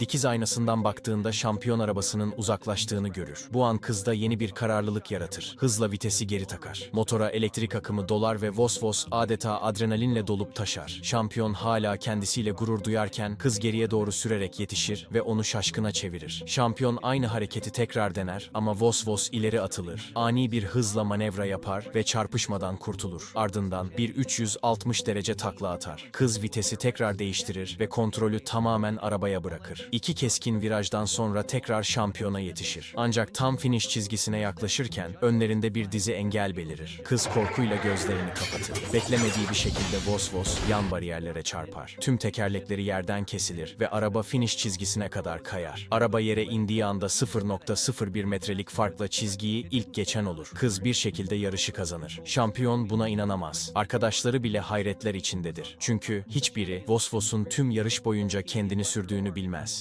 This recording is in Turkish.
Dikiz aynasından baktığında şampiyon arabasının uzaklaştığını görür. Bu an kızda yeni bir kararlılık yaratır. Hızla vitesi geri takar. Motora elektrik akımı dolar ve vos vos adeta adrenalinle dolup taşar. Şampiyon hala kendisiyle gurur duyarken kız geriye doğru sürerek yetişir ve onu şaşkına çevirir. Şampiyon aynı hareketi tekrar dener ama vos vos ileri atılır. Ani bir hızla manevra yapar ve çarpışmadan kurtulur. Ardından bir 360 derece takla atar. Kız vitesi tekrar değiştirir ve kontrolü tamamen arabaya bırakır. İki keskin virajdan sonra tekrar şampiyona yetişir. Ancak tam finish çizgisine yaklaşırken önlerinde bir dizi engel belirir. Kız korkuyla gözlerini kapatır. Beklemediği bir şekilde vos vos yan bariyerlere çarpar. Tüm tekerlekleri yerden kesilir ve araba finish çizgisine kadar kayar. Araba yere indiği anda 0.01 metrelik farkla çizgiyi ilk geçen olur. Kız bir şekilde yarışı kazanır. Şampiyon buna inanamaz. Arkadaşları bile hayretler içindedir. Çünkü hiçbiri Vosvos'un tüm yarış boyunca kendini sürdüğünü bilmez.